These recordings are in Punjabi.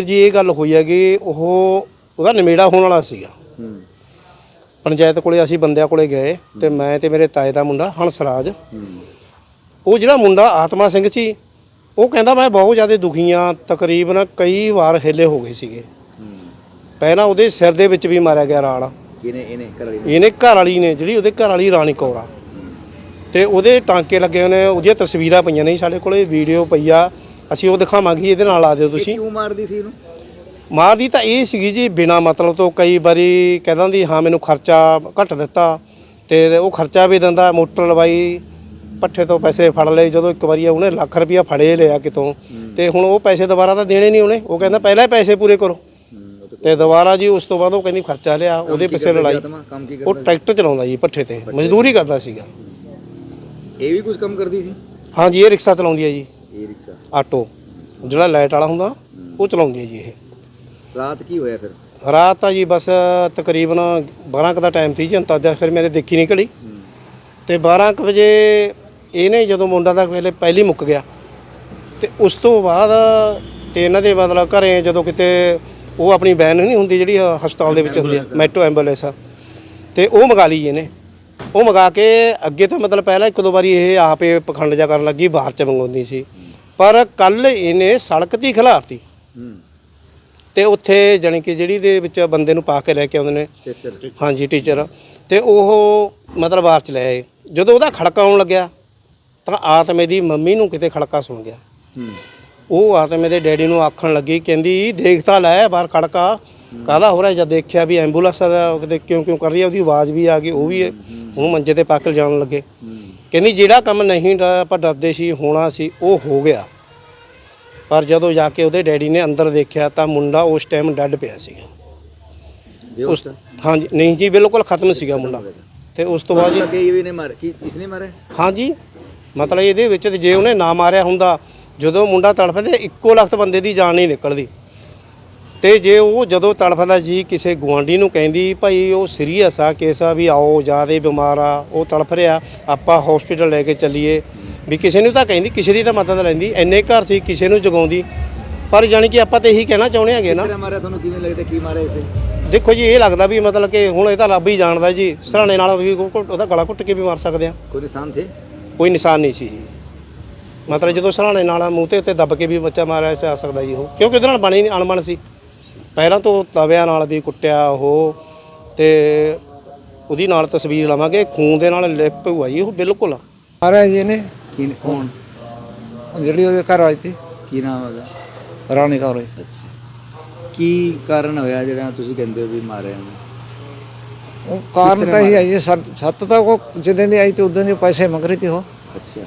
ਜੀ ਇਹ ਗੱਲ ਹੋਈ ਹੈ ਕਿ ਉਹ ਉਹਦਾ ਨਿਮੇੜਾ ਹੋਣ ਵਾਲਾ ਸੀਗਾ। ਪੰਚਾਇਤ ਕੋਲੇ ਅਸੀਂ ਬੰਦਿਆਂ ਕੋਲੇ ਗਏ ਤੇ ਮੈਂ ਤੇ ਮੇਰੇ ਤਾਏ ਦਾ ਮੁੰਡਾ ਹੰਸਰਾਜ। ਉਹ ਜਿਹੜਾ ਮੁੰਡਾ ਆਤਮਾ ਸਿੰਘ ਸੀ ਉਹ ਕਹਿੰਦਾ ਮੈਂ ਬਹੁਤ ਜ਼ਿਆਦਾ ਦੁਖੀ ਆ ਤਕਰੀਬਨ ਕਈ ਵਾਰ ਹਿੱਲੇ ਹੋ ਗਏ ਸੀਗੇ। ਪਹਿਲਾਂ ਉਹਦੇ ਸਿਰ ਦੇ ਵਿੱਚ ਵੀ ਮਾਰਿਆ ਗਿਆ ਕਿਨੇ ਇਹਨੇ ਘਰ ਵਾਲੀ ਨੇ? ਜਿਹੜੀ ਉਹਦੇ ਘਰ ਵਾਲੀ ਰਾਣੀ ਕੌਰ ਆ। ਤੇ ਉਹਦੇ ਟਾਂਕੇ ਲੱਗੇ ਹੋਏ ਨੇ ਉਹਦੀਆਂ ਤਸਵੀਰਾਂ ਪਈਆਂ ਨੇ ਸਾਡੇ ਕੋਲੇ ਵੀਡੀਓ ਪਈ ਆ। ਅਸੀਂ ਉਹ ਦਿਖਾਵਾਂਗੇ ਇਹਦੇ ਨਾਲ ਆ ਦਿਓ ਤੁਸੀਂ। ਕਿਉਂ ਮਾਰਦੀ ਸੀ ਇਹਨੂੰ? ਮਾਰਦੀ ਤਾਂ ਇਹ ਸੀਗੀ ਜੀ ਬਿਨਾ ਮਤਲਬ ਤੋਂ ਕਈ ਵਾਰੀ ਕਹਿ ਦਿੰਦੀ ਹਾਂ ਮੈਨੂੰ ਖਰਚਾ ਘੱਟ ਦਿੱਤਾ। ਤੇ ਉਹ ਖਰਚਾ ਵੀ ਦਿੰਦਾ ਮੋਟਰ ਲਵਾਈ ਪੱਠੇ ਤੋਂ ਪੈਸੇ ਫੜ ਲਏ ਜਦੋਂ ਇੱਕ ਵਾਰੀ ਉਹਨੇ ਲੱਖ ਰੁਪਇਆ ਫੜੇ ਲਿਆ ਕਿਤੋਂ। ਤੇ ਹੁਣ ਉਹ ਪੈਸੇ ਦੁਬਾਰਾ ਤਾਂ ਦੇਣੇ ਨਹੀਂ ਉਹਨੇ ਉਹ ਕਹਿੰਦਾ ਪਹਿਲਾਂ ਹੀ ਪੈਸੇ ਪੂਰੇ ਕਰੋ। ਤੇ ਦੁਬਾਰਾ ਜੀ ਉਸ ਤੋਂ ਬਾਅਦ ਉਹ ਕਹਿੰਦੀ ਖਰਚਾ ਲਿਆ। ਉਹਦੇ ਪਿੱਛੇ ਲੜਾਈ। ਉਹ ਟਰੈਕਟਰ ਚਲਾਉਂਦਾ ਜੀ ਪੱਠੇ ਤੇ। ਮਜ਼ਦੂਰੀ ਕਰਦਾ ਸੀਗਾ। ਇਹ ਵੀ ਕੁਝ ਕੰਮ ਕਰਦੀ ਸੀ? ਹਾਂਜੀ ਇਹ ਰਿਕਸ਼ਾ ਚਲਾਉਂਦੀ ਹੈ ਜੀ। ਇਹ ਰਿਕਸ਼ਾ ਆਟੋ। ਜਿਹੜਾ ਲਾਈਟ ਵਾਲਾ ਹੁੰਦਾ ਉਹ ਚਲਾਉਂਦੀ ਹੈ ਜੀ ਇਹ। ਰਾਤ ਕੀ ਹੋਇਆ ਫਿਰ? ਰਾਤ ਆ ਜੀ ਬਸ ਤਕਰੀਬਨ 12 ਕੁ ਦਾ ਟਾਈਮ ਸੀ ਜੀ ਅੰਤਾਜਾ ਫਿਰ ਮੇਰੇ ਦੇਖੀ ਨਹੀਂ ਘੜੀ ਤੇ 12 ਕੁ ਵਜੇ ਇਹਨੇ ਜਦੋਂ ਮੁੰਡਾ ਦਾ ਵੇਲੇ ਪਹਿਲੀ ਮੁੱਕ ਗਿਆ ਤੇ ਉਸ ਤੋਂ ਬਾਅਦ ਤੇ ਇਹਨਾਂ ਦੇ ਮਤਲਬ ਘਰੇ ਜਦੋਂ ਕਿਤੇ ਉਹ ਆਪਣੀ ਵੈਨ ਨਹੀਂ ਹੁੰਦੀ ਜਿਹੜੀ ਹਸਪਤਾਲ ਦੇ ਵਿੱਚ ਹੁੰਦੀ ਆ ਮੈਟਰੋ ਐਂਬੂਲੈਂਸ ਆ। ਤੇ ਉਹ ਮੰਗਾ ਲਈ ਇਹਨੇ। ਉਹ ਮੰਗਾ ਕੇ ਅੱਗੇ ਤਾਂ ਮਤਲਬ ਪਹਿਲਾਂ ਇੱਕ ਦੋ ਵਾਰੀ ਇਹ ਆਪੇ ਪਖੰਡ ਜਾ ਕਰਨ ਲੱਗੀ ਬਾਹਰ ਚ ਮੰਗਾਉਂਦੀ ਸੀ। ਪਰ ਕੱਲ ਇਹਨੇ ਸੜਕ ਦੀ ਖਿਲਾਰਤੀ। ਤੇ ਉੱਥੇ ਜਾਣੀ ਕਿ ਜਿਹੜੀ ਦੇ ਵਿੱਚ ਬੰਦੇ ਨੂੰ ਪਾ ਕੇ ਲੈ ਕੇ ਆਉਂਦੇ ਨੇ। ਟੀਚਰ ਹਾਂਜੀ ਟੀਚਰ ਤੇ ਉਹ ਮਤਲਬ ਬਾਹਰ ਚ ਲੈ ਆਏ। ਜਦੋਂ ਉਹਦਾ ਖੜਕਾ ਆਉਣ ਲੱਗਿਆ ਤਾਂ ਆਤਮੇ ਦੀ ਮੰਮੀ ਨੂੰ ਕਿਤੇ ਖੜਕਾ ਸੁਣ ਗਿਆ। ਉਹ ਆਤਮੇ ਦੇ ਡੈਡੀ ਨੂੰ ਆਖਣ ਲੱਗੀ ਕਹਿੰਦੀ ਦੇਖ ਤਾਂ ਲੈ ਬਾਹਰ ਖੜਕਾ। ਕਾਹਦਾ ਹੋ ਰਿਹਾ ਜਦ ਦੇਖਿਆ ਵੀ ਐਂਬੂਲੈਂਸ ਦਾ ਉਹ ਕਿਤੇ ਕਿਉਂ ਕਿਉਂ ਕਰ ਰਹੀ ਹੈ ਉਹਦੀ ਆਵਾਜ਼ ਵੀ ਆ ਗਈ ਉਹ ਵੀ ਉਹਨੂੰ ਮੰਜੇ ਤੇ ਪਾ ਕੇ ਜਾਣ ਲੱਗੇ। ਕਹਿੰਦੀ ਜਿਹੜਾ ਕੰਮ ਨਹੀਂ ਡ- ਆਪਾਂ ਡਰਦੇ ਸੀ ਹੋਣਾ ਸੀ ਉਹ ਹੋ ਗਿਆ। ਪਰ ਜਦੋਂ ਜਾ ਕੇ ਉਹਦੇ ਡੈਡੀ ਨੇ ਅੰਦਰ ਦੇਖਿਆ ਤਾਂ ਮੁੰਡਾ ਉਸ ਟਾਈਮ ਡੈੱਡ ਪਿਆ ਸੀਗਾ। ਉਸ ਹਾਂਜੀ ਨਹੀਂ ਜੀ ਬਿਲਕੁਲ ਖਤਮ ਸੀਗਾ ਮੁੰਡਾ। ਤੇ ਉਸ ਤੋਂ ਬਾਅਦ ਜੀ ਲੱਗੇ ਇਹ ਵੀ ਨੇ ਮਾਰ ਕੀ ਇਸਨੇ ਮਾਰੇ ਹਾਂਜੀ ਮਤਲਬ ਇਹਦੇ ਵਿੱਚ ਤੇ ਜੇ ਉਹਨੇ ਨਾ ਮਾਰਿਆ ਹੁੰਦਾ ਜਦੋਂ ਮੁੰਡਾ ਤੜਫਦੇ ਇੱਕੋ ਲਖਤ ਬੰਦੇ ਦੀ ਜਾਨ ਨਹੀਂ ਨਿਕਲਦੀ। ਤੇ ਜੇ ਉਹ ਜਦੋਂ ਤੜਫਦਾ ਜੀ ਕਿਸੇ ਗੁਆਂਢੀ ਨੂੰ ਕਹਿੰਦੀ ਭਾਈ ਉਹ ਸੀਰੀਅਸ ਆ ਕੇਸ ਆ ਵੀ ਆਓ ਜਿਆਦੇ ਬਿਮਾਰ ਆ ਉਹ ਤੜਫ ਰਿਹਾ ਆਪਾਂ ਹਸਪੀਟਲ ਲੈ ਕੇ ਚੱਲੀਏ। ਵੀ ਕਿਸੇ ਨੂੰ ਤਾਂ ਕਹਿੰਦੀ ਕਿਸੇ ਦੀ ਤਾਂ ਮਦਦ ਲੈਂਦੀ ਐਨੇ ਘਰ ਸੀ ਕਿਸੇ ਨੂੰ ਜਗਾਉਂਦੀ। ਪਰ ਜਾਣੀ ਕਿ ਆਪਾਂ ਤਾਂ ਇਹੀ ਕਹਿਣਾ ਚਾਹੁੰਦੇ ਹੈਗੇ ਨਾ। ਮਾਰਿਆ ਤੁਹਾਨੂੰ ਕਿਵੇਂ ਲੱਗਦਾ ਕੀ ਮਾਰਿਆ ਇਸੇ ਦੇਖੋ ਜੀ ਇਹ ਲੱਗਦਾ ਵੀ ਮਤਲਬ ਕਿ ਹੁਣ ਇਹ ਤਾਂ ਰੱਬ ਹੀ ਜਾਣਦਾ ਜੀ ਸਰਾਣੇ ਨਾਲ ਵੀ ਉਹਦਾ ਗਲਾ ਘੁੱਟ ਕੇ ਵੀ ਮਾਰ ਸਕਦੇ ਆ। ਕੋਈ ਨਿਸ਼ਾਨ ਥੇ ਕੋਈ ਨਿਸ਼ਾਨ ਨਹੀਂ ਸੀ ਜੀ। ਮਤਲਬ ਜਦੋਂ ਸਰਾਣੇ ਨਾਲ ਮੂੰਹ ਤੇ ਉੱਤੇ ਦੱਬ ਕੇ ਵੀ ਬੱਚਾ ਮਾਰਿਆ ਜਾ ਸਕਦਾ ਜੀ ਉਹ। ਕਿਉਂਕਿ ਉਹਦੇ ਨਾਲ ਬਣੀ ਨਹੀਂ ਅਣਬਣ ਸੀ। ਪਹਿਲਾਂ ਤੋਂ ਤਵਿਆਂ ਨਾਲ ਵੀ ਕੁੱਟਿਆ ਉਹ ਤੇ ਉਹਦੀ ਨਾਲ ਤਸਵੀਰ ਲਾਵਾਂਗੇ ਖੂਨ ਦੇ ਨਾਲ ਲਿਪ ਹੋਈ ਜੀ ਉਹ ਬਿਲਕੁਲ। ਮਾਰਿਆ ਜੀ ਨੇ ਕੀ ਕੌਣ? ਜਿਹੜੀ ਉਹਦੇ ਘਰ ਵਾਲੀ ਸੀ। ਕੀ ਨਾਮ ਹੈਗਾ ਰਾਣੀ ਕੌਰ। ਜੀ। ਕੀ ਕਾਰਨ ਹੋਇਆ ਜਿਹੜਾ ਤੁਸੀਂ ਕਹਿੰਦੇ ਹੋ ਵੀ ਮਾਰਿਆ ਉਹਨੂੰ? ਉਹ ਕਾਰਨ ਤਾਂ ਇਹ ਹੈ ਜੀ ਸੱਤ ਸੱਤ ਤਾਂ ਉਹ ਜਿੱਦਾਂ ਦੀ ਆਈ ਤੇ ਉਦੋਂ ਦੇ ਪੈਸੇ ਮੰਗ ਰਹੀ ਤੀ ਉਹ। ਅੱਛਾ।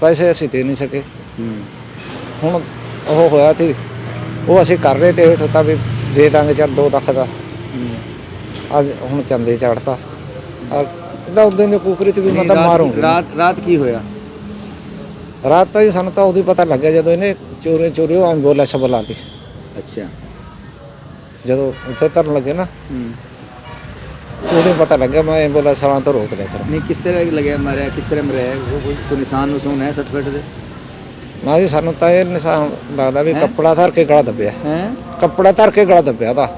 ਪੈਸੇ ਅਸੀਂ ਦੇ ਨਹੀਂ ਸਕੇ। ਹੂੰ। ਹੁਣ ਉਹ ਹੋਇਆ ਤੇ ਉਹ ਅਸੀਂ ਕਰ ਰਹੇ ਤੇ ਹੇਠ ਤਾਂ ਵੀ ਦੇ ਦਾਂਗੇ ਚੱਲ 2 ਲੱਖ ਦਾ। ਹੂੰ। ਅੱਜ ਹੁਣ ਚੰਦੇ ਚੜਤਾ ਔਰ ਇਹਦਾ ਉਦੋਂ ਦੇ ਕੁਕਰੀ ਤੇ ਵੀ ਮੈਂ ਤਾਂ ਰਾਤ- ਰਾਤ ਕੀ ਹੋਇਆ? ਰਾਤ ਤਾਂ ਜੀ ਸਾਨੂੰ ਤਾਂ ਹੀ ਪਤਾ ਲੱਗਿਆ ਜਦੋਂ ਇਹਨੇ ਚੋਰੀ ਚੋਰੀ ਉਹ ਐਂਬੂਲੈਂਸ ਬੁਲਾ ਲਈ। ਅੱਛਾ। ਜਦੋਂ ਉੱਥੇ ਧਰਨ ਲੱਗੇ ਨਾ ਹੂੰ। ਹੀ ਪਤਾ ਲੱਗਿਆ ਮੈਂ ਐਂਬੂਲੈਂਸ ਵਾਲਾਂ ਤੋਂ ਰੋਕ ਲਿਆ ਕਰ। ਨਹੀਂ ਕਿਸ ਤਰ੍ਹਾਂ ਲੱਗਿਆ ਮਾਰਿਆ ਕਿਸ ਤਰ੍ਹਾਂ ਮਰਿਆ? ਉਹ ਕੋਈ ਨਿਸ਼ਾਨ ਨੁਸ਼ਾਨ ਹੈ ਸਰਟੀਫਿਕੇਟ ਦੇ? ਨਾ ਜੀ ਸਾਨੂੰ ਤਾਂ ਇਹ ਨਿਸ਼ਾਨ ਲੱਗਦਾ ਵੀ ਕੱਪੜਾ ਧਰ ਕੇ ਗਲਾ ਦੱਬਿਆ। ਹੈ? ਕੱਪੜਾ ਧਰ ਕੇ ਗਲਾ ਦੱਬਿਆ ਉਹਦਾ।